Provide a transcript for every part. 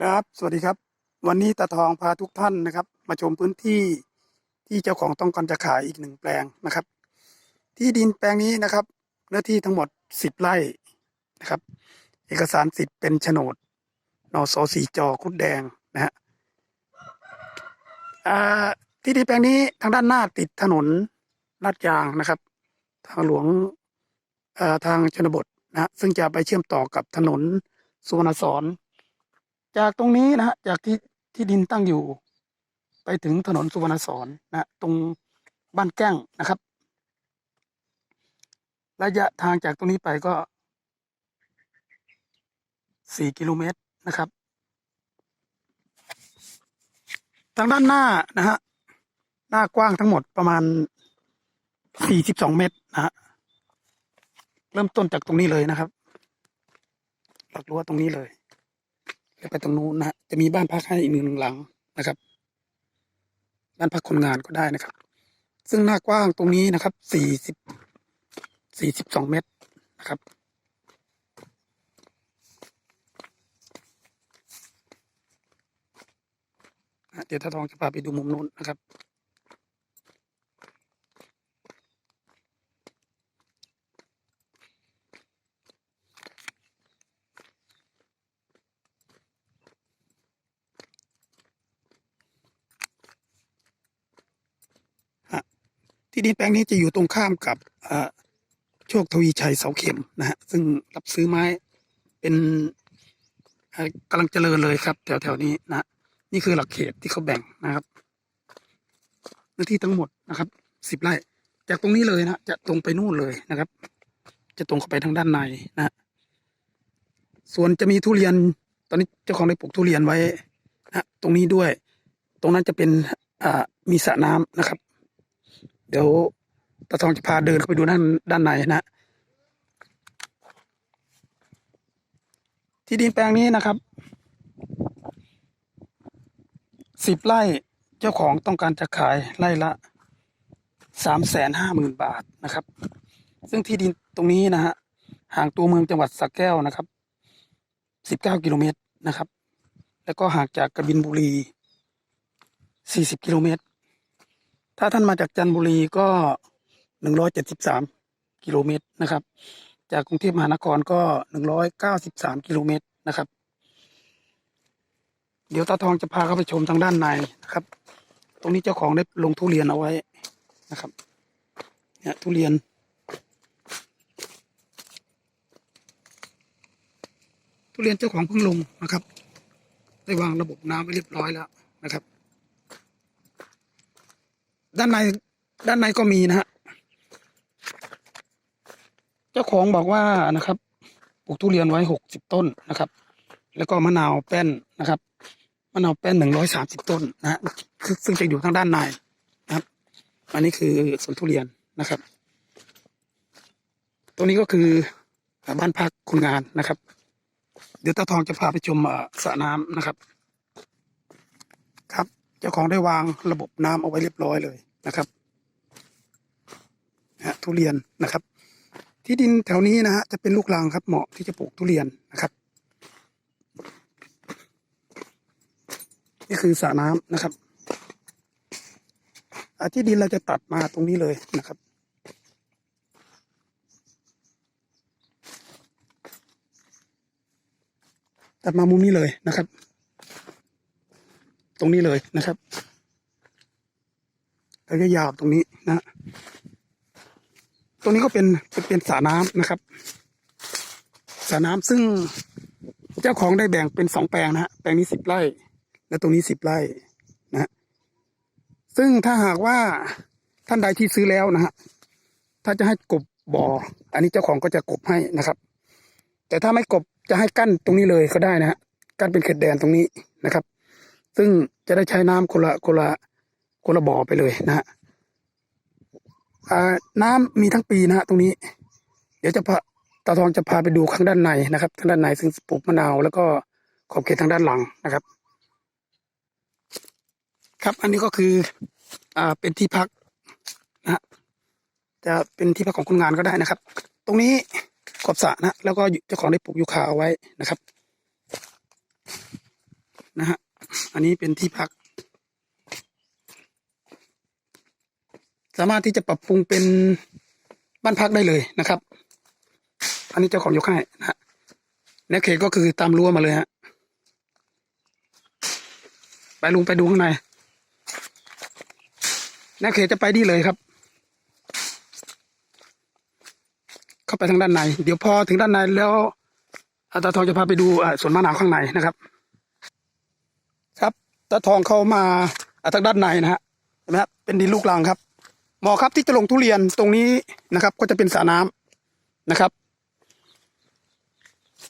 ครับ สวัสดีครับ วันนี้ตาทองพาทุกท่านนะครับ มาชมพื้นที่ที่เจ้าของต้องการจะขายอีกหนึ่งแปลงนะครับ ที่ดินแปลงนี้นะครับเนื้อที่ทั้งหมดสิบไร่นะครับ เอกสารสิทธิ์เป็นโฉนดนสสีจอคุดแดงนะฮะที่ดินแปลงนี้ทางด้านหน้าติดถนนลาดยางนะครับ ทางหลวงทางชนบทนะฮะซึ่งจะไปเชื่อมต่อกับถนนสุวรรณสอน จากตรงนี้นะฮะจากที่ที่ดินตั้งอยู่ ไปถึงถนนสุวรรณสอนนะตรงบ้านแก้งนะครับ ระยะทางจากตรงนี้ไปก็สี่กิโลเมตรนะครับ ทางด้านหน้านะฮะหน้ากว้างทั้งหมดประมาณสี่สิบสองเมตรนะฮะเริ่มต้นจากตรงนี้เลยนะครับหลักรั้วตรงนี้เลย แล้วไปตรงนู้นนะฮะจะมีบ้านพักให้อีกหนึ่งหลังนะครับ บ้านพักคนงานก็ได้นะครับ ซึ่งหน้ากว้างตรงนี้นะครับสี่สิบสี่สิบสองเมตรนะครับเดี๋ยวถ้าทองจะพาไปดูมุมนู้นนะครับ ที่ดินแปลงนี้จะอยู่ตรงข้ามกับโชคทวีชัยเสาเข็มนะฮะซึ่งรับซื้อไม้เป็นกำลังเจริญเลยครับ แถวแถวๆนี้นะนี่คือหลักเขตที่เขาแบ่งนะครับเนื้อที่ทั้งหมดนะครับสิบไร่ จากตรงนี้เลยนะจะตรงไปนู่นเลยนะครับ จะตรงเข้าไปทางด้านในนะส่วนจะมีทุเรียนตอนนี้เจ้าของได้ปลูกทุเรียนไว้นะตรงนี้ด้วย ตรงนั้นจะเป็นมีสระน้ำนะครับ เดี๋ยวตาทองจะพาเดินเข้าไปดูด้านด้านในนะ ที่ดินแปลงนี้นะครับสิบไร่เจ้าของต้องการจะขายไร่ละสามแสนห้าหมื่นบาทนะครับ ซึ่งที่ดินตรงนี้นะฮะห่างตัวเมืองจังหวัดสระแก้วนะครับสิบเก้ากิโลเมตรนะครับ แล้วก็ห่างจากกระบินบุรีสี่สิบกิโลเมตร ถ้าท่านมาจากจันทบุรีก็หนึ่งร้อยเจ็ดสิบสามกิโลเมตรนะครับ จากกรุงเทพมหานครก็หนึ่งร้อยเก้าสิบสามกิโลเมตรนะครับ เดี๋ยวตาทองจะพาเข้าไปชมทางด้านในนะครับ ตรงนี้เจ้าของได้ลงทุเรียนเอาไว้นะครับ เนี่ยทุเรียนทุเรียนเจ้าของเพิ่งลงนะครับ ได้วางระบบน้ำไว้เรียบร้อยแล้วนะครับ ด้านในด้านในก็มีนะฮะเจ้าของบอกว่านะครับปลูกทุเรียนไว้หกสิบต้นนะครับ แล้วก็มะนาวแป้นนะครับมะนาวแป้นหนึ่งร้อยสามสิบต้นนะฮะซึ่งจะอยู่ทางด้านในนะครับ อันนี้คือสวนทุเรียนนะครับ ตรงนี้ก็คือบ้านพักคนงานนะครับ เดี๋ยวตาทองจะพาไปชมสระน้ำนะครับ เจ้าของได้วางระบบน้ำเอาไว้เรียบร้อยเลยนะครับฮะทุเรียนนะครับ ที่ดินแถวนี้นะฮะจะเป็นลูกรังครับเหมาะที่จะปลูกทุเรียนนะครับ นี่คือสระน้ำนะครับที่ดินเราจะตัดมาตรงนี้เลยนะครับตัดมามุมนี้เลยนะครับ ตรงนี้เลยนะครับแล้วก็ยาวตรงนี้นะ ตรงนี้ก็เป็นเป็นเป็นสระน้ำนะครับสระน้ำซึ่งเจ้าของได้แบ่งเป็นสองแปลงนะฮะแปลงนี้สิบไร่ และตรงนี้สิบไร่นะฮะซึ่งถ้าหากว่าท่านใดที่ซื้อแล้วนะฮะถ้าจะให้กบบ่อ อันนี้เจ้าของก็จะกบให้นะครับ แต่ถ้าไม่กบจะให้กั้นตรงนี้เลยก็ได้นะฮะกั้นเป็นเขตแดนตรงนี้นะครับ ซึ่งจะได้ใช้น้ำคนละคนละคนละบ่อไปเลยนะฮะน้ำมีทั้งปีนะฮะตรงนี้ เดี๋ยวจะพาตาทองจะพาไปดูข้างด้านในนะครับทางด้านในซึ่งปลูกมะนาวแล้วก็ขอบเขตทางด้านหลังนะครับ ครับอันนี้ก็คือ อ่าเป็นที่พักนะฮะจะเป็นที่พักของคนงานก็ได้นะครับ ตรงนี้ขอบสระนะแล้วก็เจ้าของได้ปลูกยูคาเอาไว้นะครับ นะฮะ อันนี้เป็นที่พัก สามารถที่จะปรับปรุงเป็นบ้านพักได้เลยนะครับ อันนี้เจ้าของยกให้นะฮะแนวเขตก็คือตามรั้วมาเลยฮะไปลุงไปดูข้างในแนวเขตจะไปดีเลยครับ เข้าไปทางด้านใน เดี๋ยวพอถึงด้านในแล้วอาตาทองจะพาไปดูอ่าสวนมะนาวข้างในนะครับ ตาทองเข้ามาอ่าทางด้านในนะฮะเห็นไหมครับเป็นดินลูกรังครับหมาะครับที่จะลงทุเรียนตรงนี้นะครับ ก็จะเป็นสระน้ำนะครับ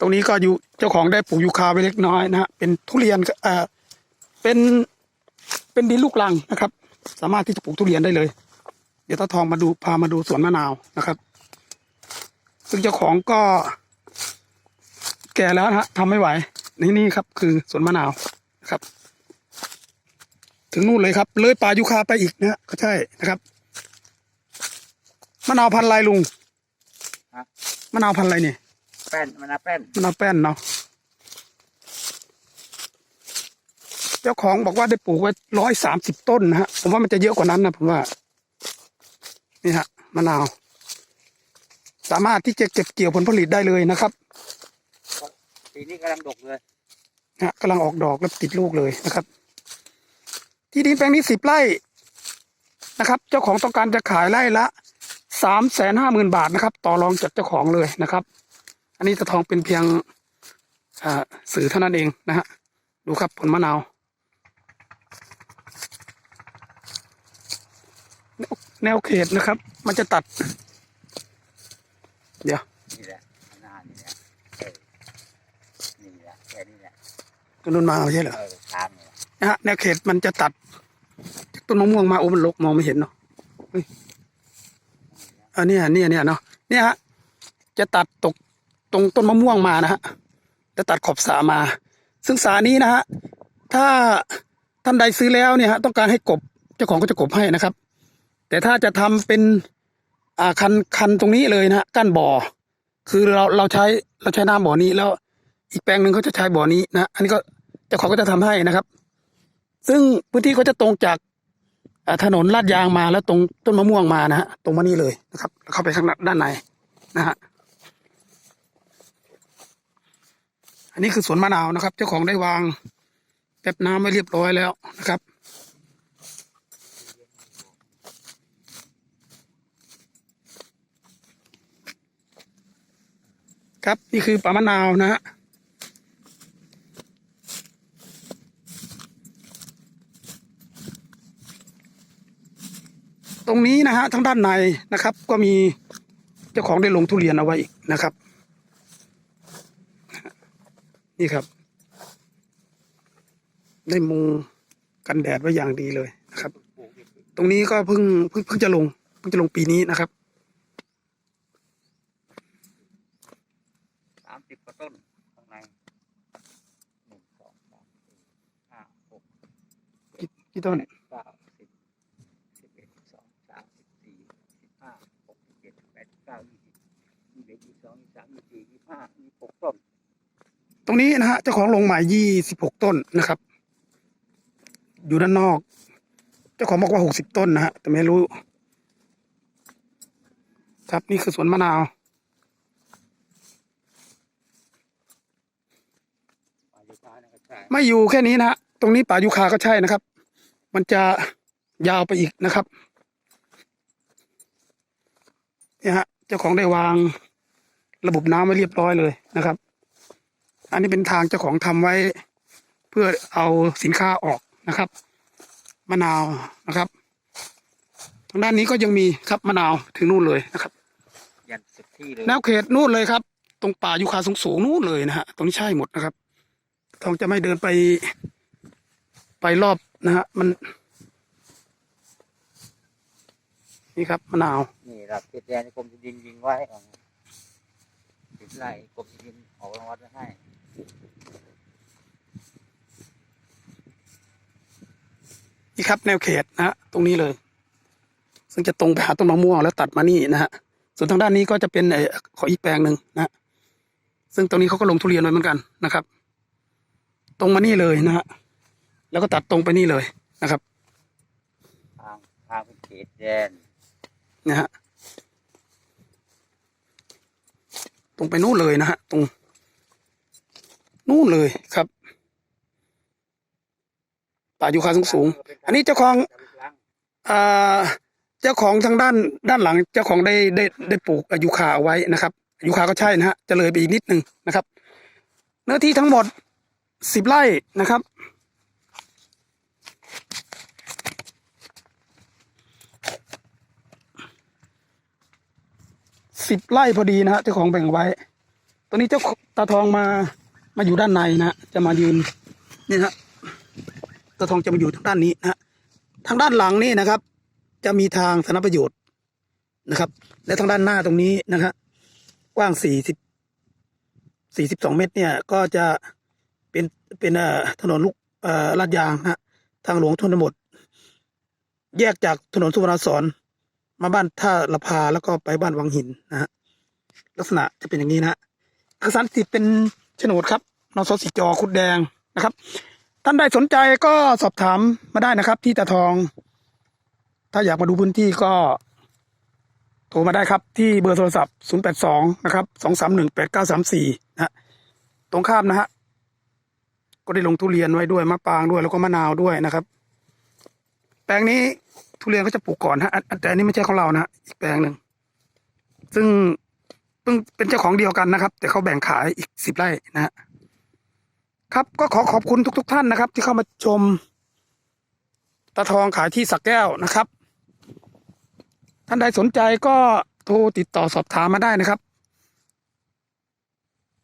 ตรงนี้ก็อยู่เจ้าของได้ปลูกยูคาไว้เล็กน้อยนะฮะเป็นทุเรียนเอ่อเป็นเป็นดินลูกรังนะครับ สามารถที่จะปลูกทุเรียนได้เลย เดี๋ยวตาทองมาดูพามาดูสวนมะนาวนะครับ ซึ่งเจ้าของก็ แก่แล้วนะฮะทำไม่ไหวนี่นี่ครับ คือสวนมะนาวนะครับ ถึงนู่นเลยครับ เลยป่ายูคาไปอีกนะฮะก็ใช่นะครับมะนาวพันธุ์อะไรลุงฮะ มะนาวพันธุ์อะไรเนี่ยแป้นมันนะแป้นมะนาวแป้นเนาะเจ้าของบอกว่าได้ปลูกไว้ร้อยสามสิบต้นนะฮะผมว่ามันจะเยอะกว่านั้นนะผมว่า นี่ฮะมะนาว สามารถที่จะเก็บเกี่ยวผลผลิตได้เลยนะครับ ปีนี้กำลังดกเลย นะฮะกำลังออกดอกแล้วติดลูกเลยนะครับ ที่ดินแปลงนี้สิบไร่นะครับ เจ้าของต้องการจะขายไร่ละสามแสนห้าหมื่นบาทนะครับ ต่อรองจากเจ้าของเลยนะครับ อันนี้ตะทองเป็นเพียงอ่าสื่อเท่านั้นเองนะฮะดูครับผลมะนาวแนวแนวเขตนะครับ มันจะตัด เดี๋ยวนี่แหละหน้านี่แหละเออนี่แหละแค่นี้แหละต้นนนมาไม่ใช่เหรอเออทาง นะนะฮะแนวเขตมันจะตัดจากต้นมะม่วงมาโอ้มันลกมองไม่เห็นเนาะเฮ้ยอันนี้เนี่ยเนี่ยเนาะเนี่ยฮะจะตัดตกตรงต้นมะม่วงมานะฮะจะตัดขอบสามา ซึ่งสานี้นะฮะถ้าท่านใดซื้อแล้วเนี่ยฮะต้องการให้กบเจ้าของก็จะกบให้นะครับ แต่ถ้าจะทำเป็นอ่าคันคันตรงนี้เลยนะฮะกั้นบ่อ คือเราเราใช้เราใช้น้ำบ่อนี้แล้วอีกแปลงหนึ่งเขาจะใช้บ่อนี้นะ อันนี้ก็เจ้าของก็จะทำให้นะครับ ซึ่งพื้นที่ก็จะตรงจากถนนลาดยางมาแล้วตรงต้นมะม่วงมานะฮะตรงมานี่เลยนะครับ เข้าไปข้างด้านในนะฮะอันนี้คือสวนมะนาวนะครับ เจ้าของได้วางแป๊บน้ำไว้เรียบร้อยแล้วนะครับ ครับนี่คือป่ามะนาวนะฮะ ตรงนี้นะฮะทางด้านในนะครับ ก็มีเจ้าของได้ลงทุเรียนเอาไว้อีกนะครับ นี่ครับ ได้มุงกันแดดไว้อย่างดีเลยนะครับปลูกอีกตรงนี้ก็เพิ่งเพิ่งเพิ่งจะลงเพิ่งจะลงปีนี้นะครับสามสิบกว่าต้นข้างในหนึ่งสองสามสี่ห้าหกกี่กี่ต้นเก้าสิบสิบเอ็ดสิบสองสามสิบสี่สิบห้าหกสิบเจ็ดสิบแปดสิบ เก้ายี่สิบยี่สิบเอ็ดยี่สิบสองยี่สิบสามยี่สิบสี่ยี่สิบห้ายี่สิบหกต้นตรงนี้นะฮะเจ้าของลงใหม่ยี่สิบหกต้นนะครับ อยู่ด้านนอก เจ้าของบอกว่าหกสิบต้นนะฮะแต่ไม่รู้ ครับนี่คือสวนมะนาวอายุคานะก็ใช่ไม่อยู่แค่นี้นะฮะตรงนี้ป่ายูคาก็ใช่นะครับ มันจะยาวไปอีกนะครับเนี่ยฮะเจ้าของได้วางระบบน้ำไว้เรียบร้อยเลยนะครับ อันนี้เป็นทางเจ้าของทำไว้ เพื่อเอาสินค้าออกนะครับ มะนาวนะครับ ทางด้านนี้ก็ยังมีครับมะนาวถึงนู่นเลยนะครับยันสุดที่เลยแนวเขตนู่นเลยครับ ตรงป่ายูคาสูงสูงๆนู่นเลยนะฮะตรงนี้ใช่หมดนะครับทองจะไม่เดินไปไปรอบนะฮะมัน นี่ครับมะนาว นี่หลักเขตแดนกรมที่ดินยิงไว้ก่อนติดไล่กรมที่ดินออกรางวัลไว้ให้นี่ครับแนวเขตนะฮะตรงนี้เลย ซึ่งจะตรงไปหาต้นมะม่วงแล้วตัดมานี่นะฮะส่วนทางด้านนี้ก็จะเป็นเออขออีกแปลงหนึ่งนะฮะซึ่งตรงนี้เขาก็ลงทุเรียนไว้เหมือนกันนะครับ ตรงมานี่เลยนะฮะแล้วก็ตัดตรงไปนี่เลยนะครับทางทางเป็นเขตแดน นะฮะตรงไปนู่นเลยนะฮะตรงนู่นเลยครับป่ายูคาสูงสูง อันนี้เจ้าของอ่าเจ้าของทางด้านด้านหลัง เจ้าของได้ได้ได้ปลูกยูคาเอาไว้นะครับยูคาก็ใช่นะฮะจะเลยไปอีกนิดนึงนะครับ เนื้อที่ทั้งหมดสิบไร่นะครับ สิบไร่พอดีนะฮะเจ้าของแบ่งไว้ ตัวนี้เจ้าตาทองมามาอยู่ด้านในนะจะมายืนนี่นะฮะตาทองจะมาอยู่ทางด้านนี้นะทางด้านหลังนี่นะครับ จะมีทางสาธารณประโยชน์นะครับ และทางด้านหน้าตรงนี้นะครับกว้างสี่สิบสี่สิบสองเมตรเนี่ย ก็จะเป็นเป็นเอ่อถนนลูกเอ่อลาดยางนะฮะทางหลวงชนบทแยกจากถนนสุวรรณสอน มาบ้านท่าละพาแล้วก็ไปบ้านวังหินนะฮะลักษณะจะเป็นอย่างนี้นะฮะเอกสารสิทธิ์เป็นโฉนดครับนสสิจอคุดแดงนะครับ ท่านใดสนใจก็สอบถามมาได้นะครับ ที่ตาทอง ถ้าอยากมาดูพื้นที่ก็ โทรมาได้ครับที่เบอร์โทรศัพท์ 082 นะครับ 231 8934 นะฮะตรงข้ามนะฮะก็ได้ลงทุเรียนไว้ด้วยมะปรางด้วยแล้วก็มะนาวด้วยนะครับ แปลงนี้ ทุเรียนก็จะปลูกก่อนฮะอันแต่อันนี้ไม่ใช่ของเรานะอีกแปลงหนึ่งซึ่งเพิ่งเป็นเจ้าของเดียวกันนะครับ แต่เขาแบ่งขายอีกสิบไร่นะครับ ก็ขอขอบคุณทุก ๆท่านนะครับ ที่เข้ามาชมตาทองขายที่สักแก้วนะครับ ท่านใดสนใจก็โทรติดต่อสอบถามมาได้นะครับ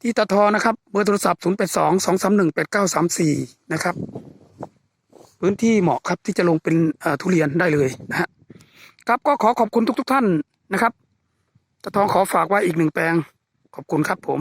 ที่ตาทองนะครับเบอร์โทรศัพท์ 0 8 2 2 3 1 8 9 3 4 นะครับ พื้นที่เหมาะครับที่จะลงเป็นทุเรียนได้เลยนะฮะครับก็ขอขอบคุณทุก ๆ ท่านนะครับตะทองขอฝากไว้อีกหนึ่งแปลงขอบคุณครับผม